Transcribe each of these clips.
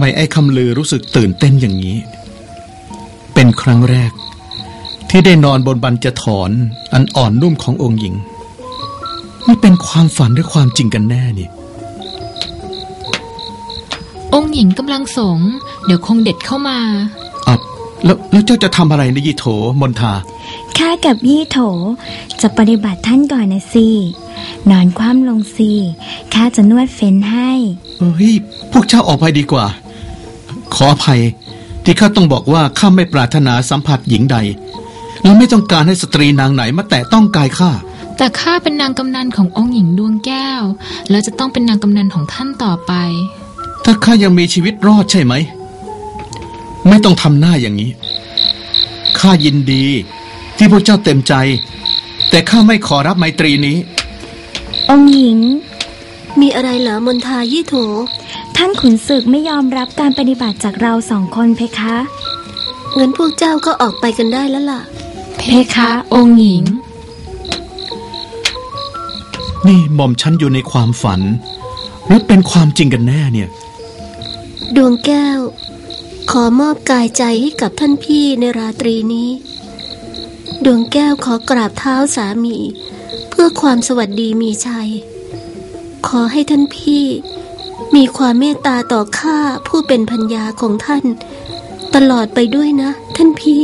ไมไอ้คำลือรู้สึกตื่นเต้นอย่างนี้ เป็นครั้งแรก ที่ได้นอนบนบันจะถอนอันอ่อนนุ่มขององค์หญิง นี่เป็นความฝันหรือความจริงกันแน่นี่ องค์หญิงกำลังสง เดี๋ยวคงเด็ดเข้ามาอะแล้วแล้วเจ้าจะทำอะไรในยีโถมนทาข้ากับยี่โถจะปฏิบัติท่านก่อนนะสินอนคว่ำลงสิข้าจะนวดเฟ้นให้ เฮ้ย พวกเจ้าออกไปดีกว่า ขออภัย ที่ข้าต้องบอกว่าข้าไม่ปรารถนาสัมผัสหญิงใด และไม่ต้องการให้สตรีนางไหนมาแตะต้องกายข้าแต่ข้าเป็นนางกำนันขององค์หญิงดวงแก้ว แล้วจะต้องเป็นนางกำนันของท่านต่อไป ถ้าข้ายังมีชีวิตรอดใช่ไหม ไม่ต้องทำหน้าอย่างนี้ข้ายินดี ที่พวกเจ้าเต็มใจ แต่ข้าไม่ขอรับไมตรีนี้ องค์หญิง มีอะไรเหรอมนทายี่โถ ท่านขุนศึกไม่ยอมรับการปฏิบัติจากเราสองคนเพคะ งั้นพวกเจ้าก็ออกไปกันได้แล้วล่ะ เพคะองค์หญิง นี่หม่อมฉันอยู่ในความฝัน หรือเป็นความจริงกันแน่เนี่ย ดวงแก้ว ขอมอบกายใจให้กับท่านพี่ในราตรีนี้ ดวงแก้วขอกราบเท้าสามี เพื่อความสวัสดีมีชัย ขอให้ท่านพี่ มีความเมตตาต่อข้าผู้เป็นพัญญาของท่าน ตลอดไปด้วยนะ ท่านพี่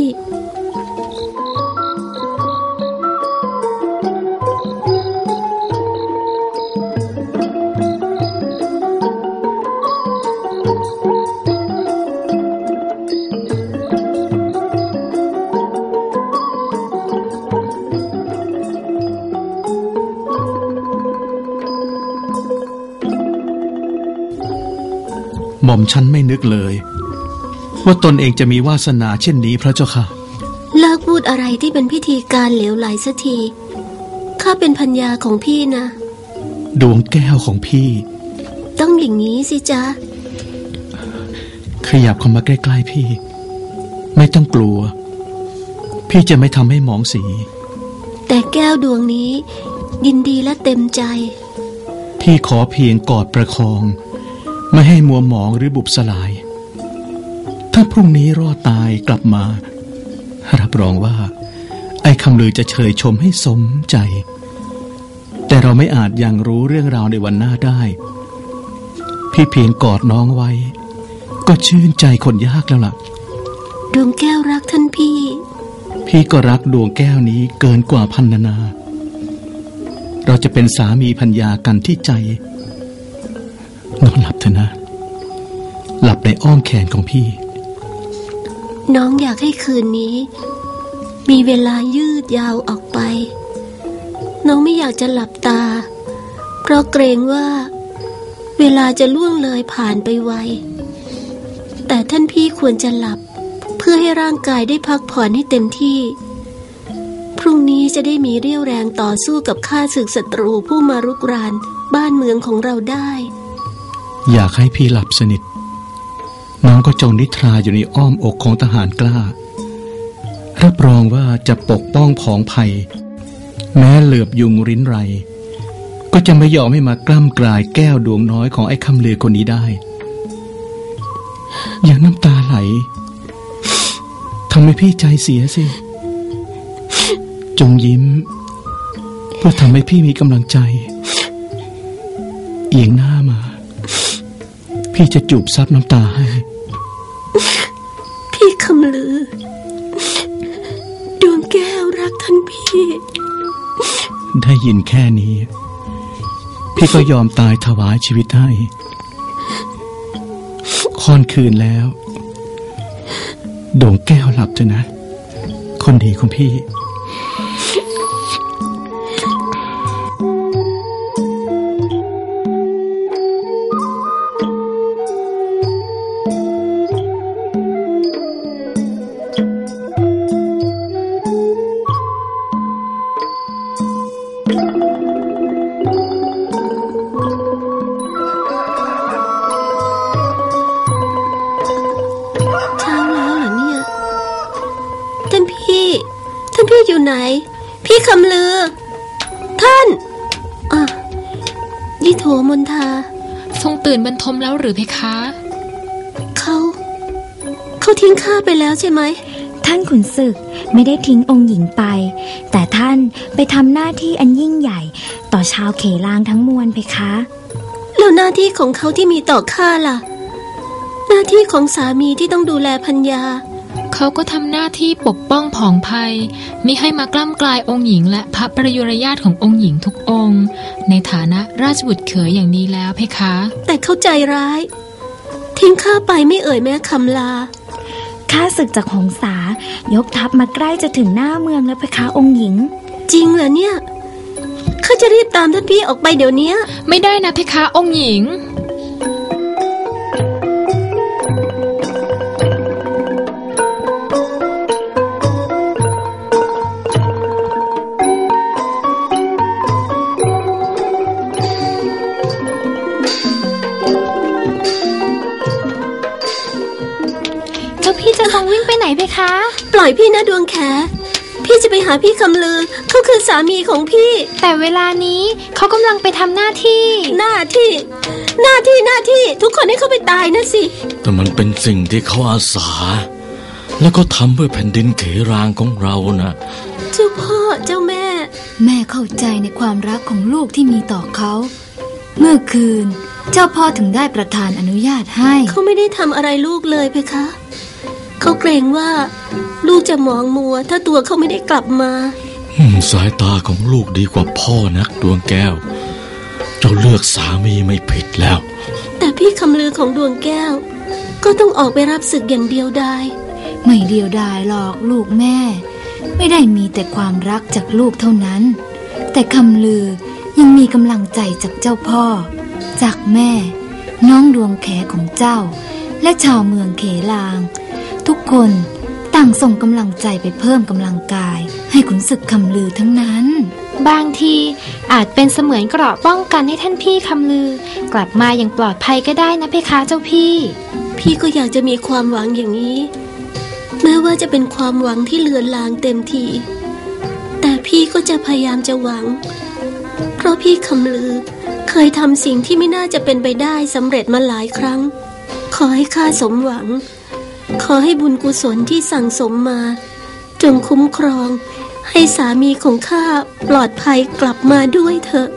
หม่อมฉันไม่นึกเลย ว่าตนเองจะมีวาสนาเช่นนี้พระเจ้าค่ะ เลิกพูดอะไรที่เป็นพิธีการเหลวไหลสักที ข้าเป็นพัญญาของพี่นะ ดวงแก้วของพี่ ต้องอย่างนี้สิจ๊ะ ขยับเข้ามาใกล้ๆพี่ ไม่ต้องกลัว พี่จะไม่ทำให้หมองสี แต่แก้วดวงนี้ยินดีและเต็มใจ พี่ขอเพียงกอดประคอง ไม่ให้มัวหมองหรือบุบสลาย ถ้าพรุ่งนี้รอดตายกลับมา รับรองว่า ไอ้คำลือจะเชยชมให้สมใจ แต่เราไม่อาจยังรู้เรื่องราวในวันหน้าได้ พี่เพียงกอดน้องไว้ ก็ชื่นใจคนยากแล้วล่ะ ดวงแก้วรักท่านพี่ พี่ก็รักดวงแก้วนี้เกินกว่าพันนานา เราจะเป็นสามีพัญญากันที่ใจ นอนหลับเถอะนะ หลับในอ้อมแขนของพี่ น้องอยากให้คืนนี้ มีเวลายืดยาวออกไป น้องไม่อยากจะหลับตา เพราะเกรงว่า เวลาจะล่วงเลยผ่านไปไว แต่ท่านพี่ควรจะหลับ เพื่อให้ร่างกายได้พักผ่อนให้เต็มที่ พรุ่งนี้จะได้มีเรี่ยวแรงต่อสู้กับข้าศึกศัตรูผู้มารุกรานบ้านเมืองของเราได้ อยากให้พี่หลับสนิท น้องก็จงนิทราอยู่ในอ้อมอกของทหารกล้า รับรองว่าจะปกป้องผองภัย แม้เหลือบยุงริ้นไร ก็จะไม่ยอมให้มากล้ำกลายแก้วดวงน้อยของไอ้คำลือคนนี้ได้ อย่าน้ำตาไหลทำให้พี่ใจเสียสิ จงยิ้มเพื่อทำให้พี่มีกำลังใจ เอียงหน้ามา พี่จะจูบซับน้ำตาให้ พี่คำลือ ดวงแก้วรักท่านพี่ ได้ยินแค่นี้ พี่ก็ยอมตายถวายชีวิตให้ค่อนคืนแล้ว ดวงแก้วหลับเถอะนะ คนดีของพี่ พี่อยู่ไหนพี่คำลือ ท่านอะยี่โถมนทา ทรงตื่นบรรทมแล้วหรือเพคะทิ้งข้าไปแล้วใช่ไหม ท่านขุนศึกไม่ได้ทิ้งองค์หญิงไป แต่ท่านไปทำหน้าที่อันยิ่งใหญ่ ต่อชาวเขลางทั้งมวลเพคะ แล้วหน้าที่ของเขาที่มีต่อข้าล่ะ หน้าที่ของสามีที่ต้องดูแลพัญญา เขาก็ทำหน้าที่ปกป้องผองภัยมิให้มากล้ำกลายองค์หญิง และพระประยุรญาติขององค์หญิงทุกองค์ ในฐานะราชบุตรเขยอย่างดีแล้วเพคะ แต่เขาใจร้าย ทิ้งข้าไปไม่เอ่ยแม้คำลาข้าศึกจากหงสายกทัพมาใกล้จะถึงหน้าเมืองแล้วเพคะองค์หญิง จริงเหรอเนี่ยข้าจะรีบตามท่านพี่ออกไปเดี๋ยวนี้ ไม่ได้นะเพคะองค์หญิง อยพี่นะดวงแข พี่จะไปหาพี่คำลือ เขาคือสามีของพี่ แต่เวลานี้เขากำลังไปทำหน้าที่ หน้าที่ หน้าที่หน้าที่ ทุกคนให้เขาไปตายนะสิ แต่มันเป็นสิ่งที่เขาอาสา แล้วก็ทำเพื่อแผ่นดินเขรางของเรานะเจ้าพ่อเจ้าแม่ แม่เข้าใจในความรักของลูกที่มีต่อเขา เมื่อคืน เจ้าพ่อถึงได้ประทานอนุญาตให้ เขาไม่ได้ทำอะไรลูกเลยเพคะ เขาเกรงว่า ลูกจะมองมัว ถ้าตัวเขาไม่ได้กลับมาอืมสายตาของลูกดีกว่าพ่อนักดวงแก้ว เจ้าเลือกสามีไม่ผิดแล้ว แต่พี่คำลือของดวงแก้ว ก็ต้องออกไปรับศึกอย่างเดียวดายไม่เดียวดายหรอกลูกแม่ ไม่ได้มีแต่ความรักจากลูกเท่านั้น แต่คำลือยังมีกำลังใจจากเจ้าพ่อ จากแม่ น้องดวงแขของเจ้า และชาวเมืองเขลาง ทุกคนต่างส่งกำลังใจไปเพิ่มกำลังกาย ให้ขุนศึกคำลือทั้งนั้น บางทีอาจเป็นเสมือนเกราะป้องกันให้ท่านพี่คำลือ กลับมาอย่างปลอดภัยก็ได้นะเพคะเจ้าพี่ พี่ก็อยากจะมีความหวังอย่างนี้ แม้ว่าจะเป็นความหวังที่เลือนลางเต็มที แต่พี่ก็จะพยายามจะหวัง เพราะพี่คำลือเคยทำสิ่งที่ไม่น่าจะเป็นไปได้สำเร็จมาหลายครั้ง ขอให้ข้าสมหวัง ขอให้บุญกุศลที่สั่งสมมา จงคุ้มครอง ให้สามีของข้าปลอดภัยกลับมาด้วยเถอะ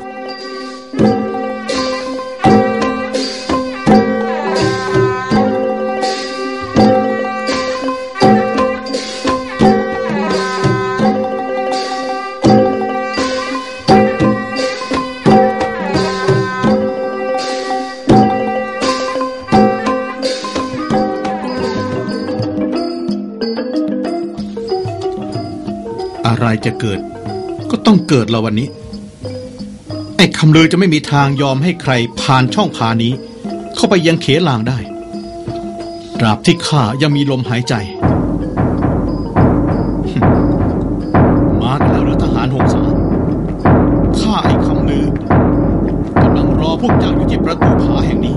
จะเกิด ก็ต้องเกิดเราวันนี้ ไอ้คำลือจะไม่มีทางยอมให้ใครผ่านช่องพานี้ เข้าไปยังเขลางได้ตราบที่ข้ายังมีลมหายใจ มาแล้วหรือทหารหงสาข้าไอ้คำลือกำลังรอพวกเจ้าอยู่ที่ประตูผาแห่งนี้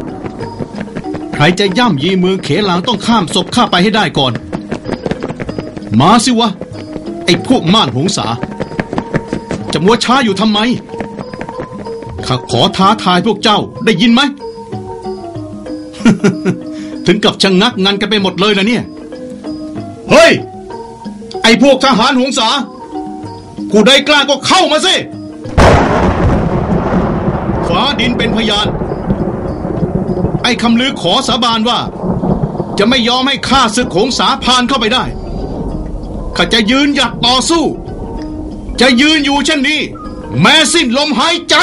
ใครจะย่ำยีมือเขลางต้องข้ามศพข้าไปให้ได้ก่อน มาสิวะ ไอ้พวกม่านหงสา จะมัวช้าอยู่ทำไม ข้าขอท้าทายพวกเจ้าได้ยินไหม ถึงกับชะงงักงันกันไปหมดเลยนะเนี่ย เฮ้ย ไอ้พวกทหารหงสา ผู้ใดกล้าก็เข้ามาสิฟ้าดินเป็นพยาน ไอ้คำลือขอสาบานว่า จะไม่ยอมให้ข้าศึกหงสาผ่านเข้าไปได้ ข้าจะยืนหยัดต่อสู้ จะยืนอยู่เช่นนี้ แม้สิ้นลมหายใจ